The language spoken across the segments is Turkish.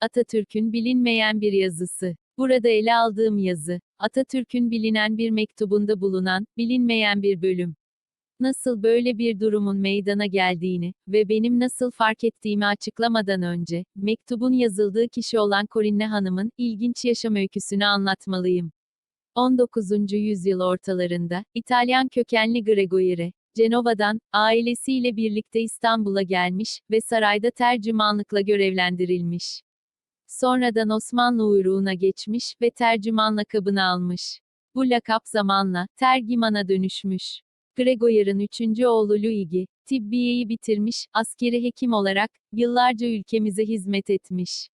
Atatürk'ün bilinmeyen bir yazısı. Burada ele aldığım yazı, Atatürk'ün bilinen bir mektubunda bulunan, bilinmeyen bir bölüm. Nasıl böyle bir durumun meydana geldiğini ve benim nasıl fark ettiğimi açıklamadan önce, mektubun yazıldığı kişi olan Corinne Hanım'ın ilginç yaşam öyküsünü anlatmalıyım. 19. yüzyıl ortalarında, İtalyan kökenli Gregoire, Cenova'dan, ailesiyle birlikte İstanbul'a gelmiş ve sarayda tercümanlıkla görevlendirilmiş. Sonradan Osmanlı uyruğuna geçmiş ve tercüman lakabını almış. Bu lakap zamanla, tergimana dönüşmüş. Gregoire'ın üçüncü oğlu Luigi, tıbbiyeyi bitirmiş, askeri hekim olarak, yıllarca ülkemize hizmet etmiş.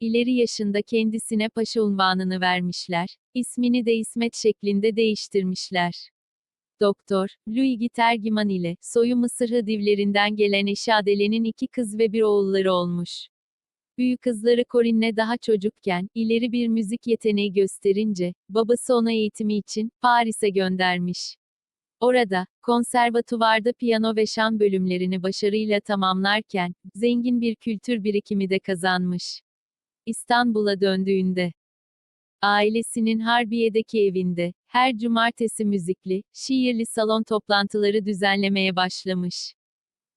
İleri yaşında kendisine paşa unvanını vermişler, ismini de İsmet şeklinde değiştirmişler. Doktor, Luigi Tergiman ile, soyu Mısır Hıdivlerinden gelen eşi Adele'nin iki kız ve bir oğulları olmuş. Büyük kızları Corinne daha çocukken, ileri bir müzik yeteneği gösterince, babası ona eğitimi için, Paris'e göndermiş. Orada, konservatuvarda piyano ve şan bölümlerini başarıyla tamamlarken, zengin bir kültür birikimi de kazanmış. İstanbul'a döndüğünde, ailesinin Harbiye'deki evinde, her cumartesi müzikli, şiirli salon toplantıları düzenlemeye başlamış.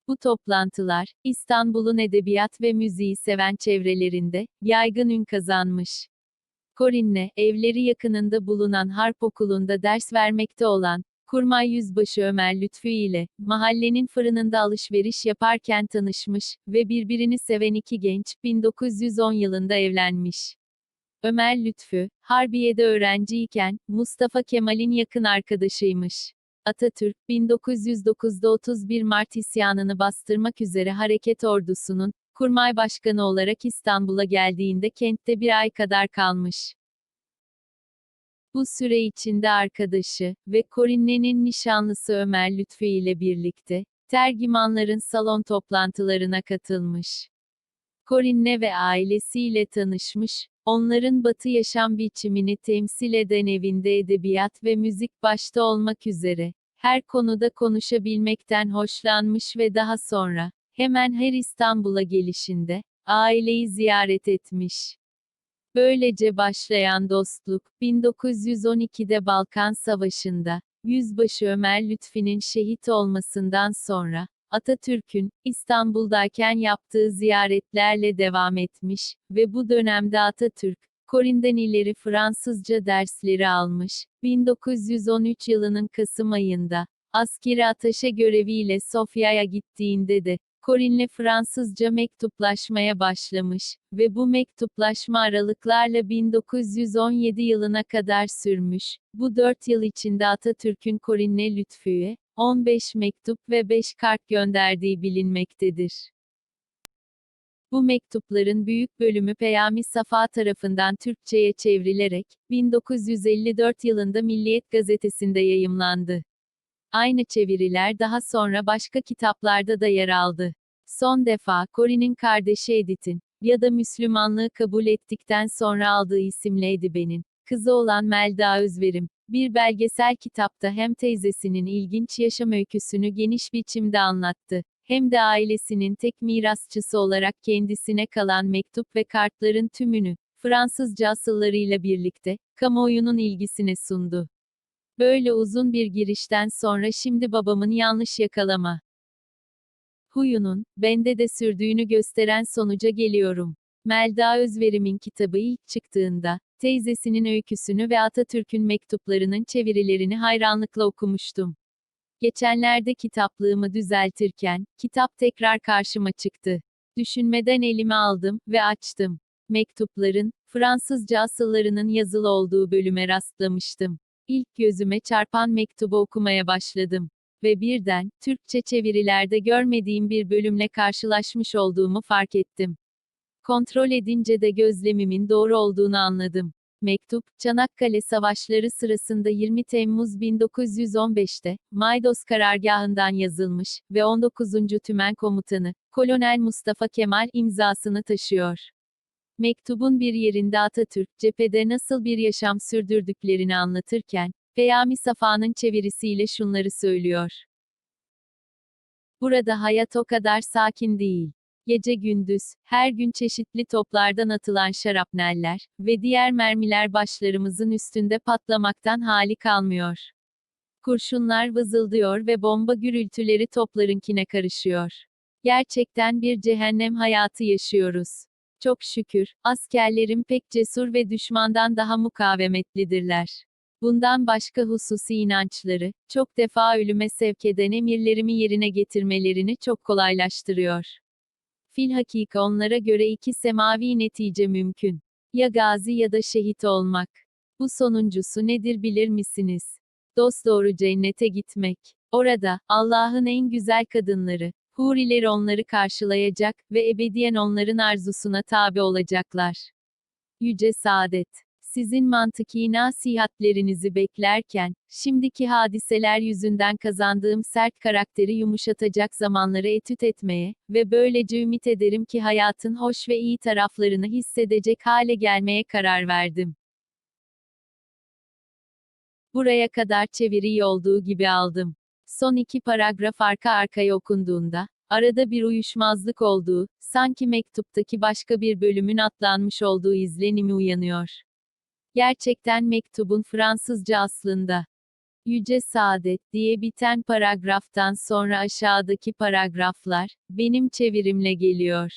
Bu toplantılar, İstanbul'un edebiyat ve müziği seven çevrelerinde, yaygın ün kazanmış. Corinne, evleri yakınında bulunan harp okulunda ders vermekte olan, Kurmay Yüzbaşı Ömer Lütfü ile, mahallenin fırınında alışveriş yaparken tanışmış ve birbirini seven iki genç, 1910 yılında evlenmiş. Ömer Lütfü, Harbiye'de öğrenciyken, Mustafa Kemal'in yakın arkadaşıymış. Atatürk, 1909'da 31 Mart isyanını bastırmak üzere hareket ordusunun, kurmay başkanı olarak İstanbul'a geldiğinde kentte bir ay kadar kalmış. Bu süre içinde arkadaşı ve Corinne'nin nişanlısı Ömer Lütfü ile birlikte, tergimanların salon toplantılarına katılmış. Corinne ve ailesiyle tanışmış, onların batı yaşam biçimini temsil eden evinde edebiyat ve müzik başta olmak üzere, her konuda konuşabilmekten hoşlanmış ve daha sonra, hemen her İstanbul'a gelişinde, aileyi ziyaret etmiş. Böylece başlayan dostluk, 1912'de Balkan Savaşı'nda, Yüzbaşı Ömer Lütfi'nin şehit olmasından sonra, Atatürk'ün, İstanbul'dayken yaptığı ziyaretlerle devam etmiş ve bu dönemde Atatürk, Corinne'den ileri Fransızca dersleri almış, 1913 yılının Kasım ayında, askeri ataşe göreviyle Sofya'ya gittiğinde de, Corinne'le Fransızca mektuplaşmaya başlamış ve bu mektuplaşma aralıklarla 1917 yılına kadar sürmüş. Bu dört yıl içinde Atatürk'ün Corinne Lütfü'ye, 15 mektup ve 5 kart gönderdiği bilinmektedir. Bu mektupların büyük bölümü Peyami Safa tarafından Türkçe'ye çevrilerek, 1954 yılında Milliyet gazetesinde yayımlandı. Aynı çeviriler daha sonra başka kitaplarda da yer aldı. Son defa, Corinne'in kardeşi Edith'in, ya da Müslümanlığı kabul ettikten sonra aldığı isimle Edibe'nin, kızı olan Melda Özverim, bir belgesel kitapta hem teyzesinin ilginç yaşam öyküsünü geniş biçimde anlattı, hem de ailesinin tek mirasçısı olarak kendisine kalan mektup ve kartların tümünü, Fransızca asıllarıyla birlikte, kamuoyunun ilgisine sundu. Böyle uzun bir girişten sonra şimdi babamın yanlış yakalama huyunun, bende de sürdüğünü gösteren sonuca geliyorum. Melda Özverim'in kitabı ilk çıktığında, teyzesinin öyküsünü ve Atatürk'ün mektuplarının çevirilerini hayranlıkla okumuştum. Geçenlerde kitaplığımı düzeltirken, kitap tekrar karşıma çıktı. Düşünmeden elime aldım ve açtım. Mektupların, Fransızca asıllarının yazılı olduğu bölüme rastlamıştım. İlk gözüme çarpan mektubu okumaya başladım. Ve birden, Türkçe çevirilerde görmediğim bir bölümle karşılaşmış olduğumu fark ettim. Kontrol edince de gözlemimin doğru olduğunu anladım. Mektup, Çanakkale Savaşları sırasında 20 Temmuz 1915'te, Maydos karargahından yazılmış ve 19. Tümen Komutanı, Kolonel Mustafa Kemal imzasını taşıyor. Mektubun bir yerinde Atatürk, cephede nasıl bir yaşam sürdürdüklerini anlatırken, Peyami Safa'nın çevirisiyle şunları söylüyor. Burada hayat o kadar sakin değil. Gece gündüz, her gün çeşitli toplardan atılan şarapneller ve diğer mermiler başlarımızın üstünde patlamaktan hali kalmıyor. Kurşunlar vızıldıyor ve bomba gürültüleri toplarınkine karışıyor. Gerçekten bir cehennem hayatı yaşıyoruz. Çok şükür, askerlerim pek cesur ve düşmandan daha mukavemetlidirler. Bundan başka hususi inançları, çok defa ölüme sevk eden emirlerimi yerine getirmelerini çok kolaylaştırıyor. Filhakika onlara göre iki semavi netice mümkün. Ya gazi ya da şehit olmak. Bu sonuncusu nedir bilir misiniz? Dosdoğru cennete gitmek. Orada, Allah'ın en güzel kadınları, huriler onları karşılayacak ve ebediyen onların arzusuna tabi olacaklar. Yüce Saadet sizin mantıki nasihatlerinizi beklerken, şimdiki hadiseler yüzünden kazandığım sert karakteri yumuşatacak zamanları etüt etmeye ve böylece ümit ederim ki hayatın hoş ve iyi taraflarını hissedecek hale gelmeye karar verdim. Buraya kadar çeviriyi olduğu gibi aldım. Son iki paragraf arka arkaya okunduğunda, arada bir uyuşmazlık olduğu, sanki mektuptaki başka bir bölümün atlanmış olduğu izlenimi uyanıyor. Gerçekten mektubun Fransızca aslında. Yüce Saadet diye biten paragraftan sonra aşağıdaki paragraflar, benim çevirimle geliyor.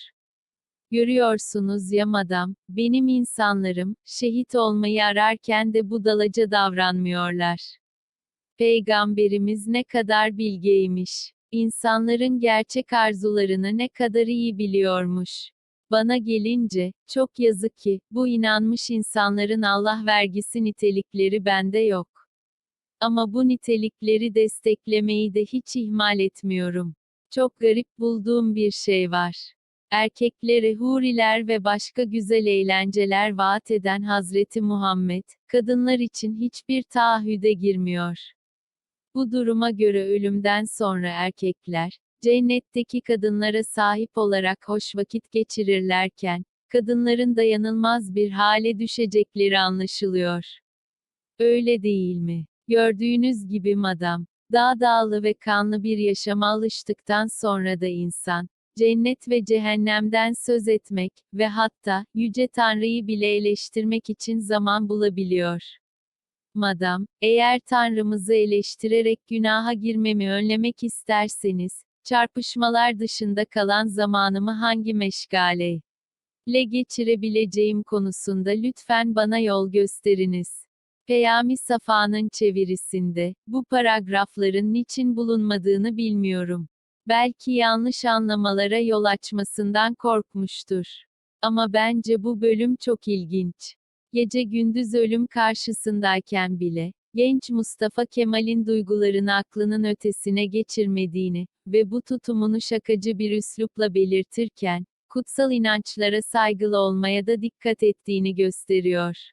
Görüyorsunuz ya madam, benim insanlarım, şehit olmayı ararken de budalaca davranmıyorlar. Peygamberimiz ne kadar bilgeymiş. İnsanların gerçek arzularını ne kadar iyi biliyormuş. Bana gelince, çok yazık ki, bu inanmış insanların Allah vergisi nitelikleri bende yok. Ama bu nitelikleri desteklemeyi de hiç ihmal etmiyorum. Çok garip bulduğum bir şey var. Erkeklere huriler ve başka güzel eğlenceler vaat eden Hazreti Muhammed, kadınlar için hiçbir taahhüde girmiyor. Bu duruma göre ölümden sonra erkekler, cennetteki kadınlara sahip olarak hoş vakit geçirirlerken, kadınların dayanılmaz bir hale düşecekleri anlaşılıyor. Öyle değil mi? Gördüğünüz gibi madam, dağ dağlı ve kanlı bir yaşama alıştıktan sonra da insan, cennet ve cehennemden söz etmek ve hatta yüce Tanrı'yı bile eleştirmek için zaman bulabiliyor. Madam, eğer Tanrımızı eleştirerek günaha girmemi önlemek isterseniz, çarpışmalar dışında kalan zamanımı hangi meşgale ile geçirebileceğim konusunda lütfen bana yol gösteriniz. Peyami Safa'nın çevirisinde, bu paragrafların niçin bulunmadığını bilmiyorum. Belki yanlış anlamalara yol açmasından korkmuştur. Ama bence bu bölüm çok ilginç. Gece gündüz ölüm karşısındayken bile, genç Mustafa Kemal'in duygularını aklının ötesine geçirmediğini ve bu tutumunu şakacı bir üslupla belirtirken, kutsal inançlara saygılı olmaya da dikkat ettiğini gösteriyor.